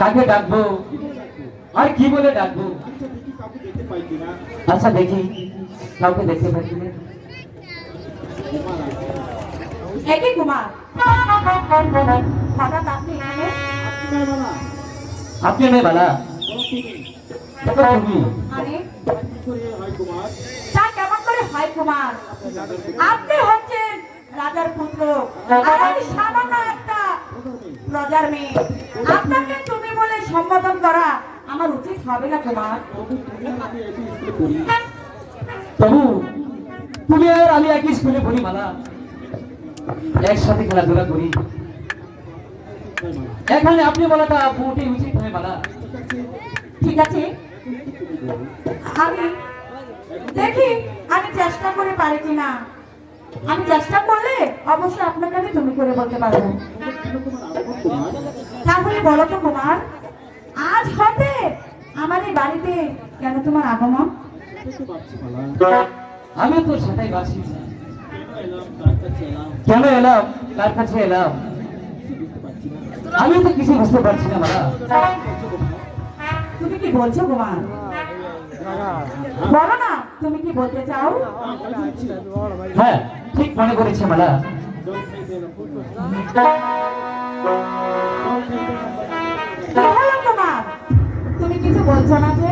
কাকে ডাকবো। আর কি বলে ডাকবো? আচ্ছা দেখি। কাউকে দেখতে পাই কিনা? কুমার। হঠাৎ আপনি এখানে? আপনি নাই বালা? আরে। তা কেমন করে হয় কুমার? আপনি হচ্ছেন রাজার পুত্র। আর আমি সামান্য একটা প্রজার মেয়ে। আপনাকে সম্বোধন করা আমার উচিত হবে না কুমার তবু তুমি আর আমি একই স্কুলে পড়ি মালা। একসাথে খেলাধুলা করি। এখানে আপনি বলাটা মোটেই উচিত নয় মালা। ঠিক আছে। আমি দেখি আমি চেষ্টা করে পারি কিনা। আমি চেষ্টা করলে অবশ্যই আপনাকে আমি তুমি করে বলতে পারব। তোমার তাহলে বলো তো কুমার বাড়িতে কেন তোমার আগমন? আমি তো সেটাই ভাবছি কেন এলাম তার কাছে এলাম? আমি তো কিছু বুঝতে পারছি না মালা তুমি কি বলছো, কুমার? বলো না, তুমি কি বলতে চাও? হ্যাঁ ঠিক মনে করেছে মালা কিছু বলছো না যে